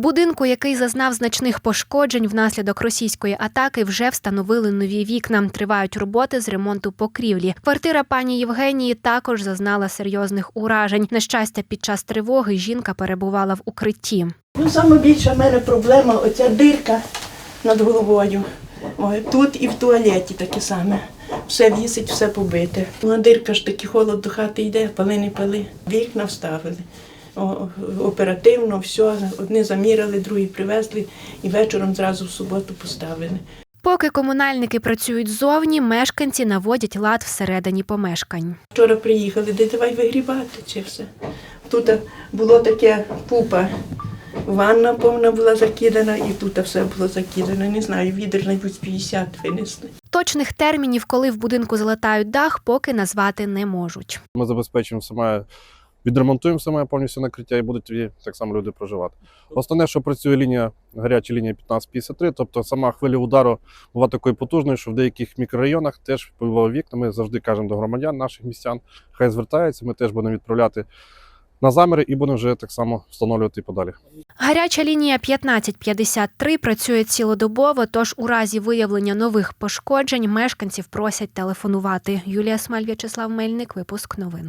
будинку, який зазнав значних пошкоджень внаслідок російської атаки, вже встановили нові вікна. Тривають роботи з ремонту покрівлі. Квартира пані Євгенії також зазнала серйозних уражень. На щастя, під час тривоги жінка перебувала в укритті. Ну, саме більша в мене проблема оця дирка над головою. Тут і в туалеті таке саме. Все вісить, все побите. Ну, дирка ж таки холод до хати йде, пали не пали. Вікна вставили. Оперативно, все. Одні заміряли, другі привезли і вечором зразу в суботу поставили. Поки комунальники працюють ззовні, мешканці наводять лад всередині помешкань. Вчора приїхали, де давай вигрібати чи все. Тут було таке пупа. Ванна повна була закидана, і тут все було закидано. Не знаю, відер навіть 50 винесли. Точних термінів, коли в будинку залатають дах, поки назвати не можуть. Ми забезпечуємо саме, відремонтуємо саме повністю накриття і будуть так само люди проживати. Основне, що працює лінія, гаряча лінія 1553, тобто сама хвиля удару була такою потужною, що в деяких мікрорайонах теж вибивало вікна. Ми завжди кажемо до громадян наших містян, хай звертаються, ми теж будемо відправляти на заміри і будемо вже так само встановлювати подалі. Гаряча лінія 1553 працює цілодобово, тож у разі виявлення нових пошкоджень мешканців просять телефонувати. Юлія Смаль, В'ячеслав Мельник, випуск новин.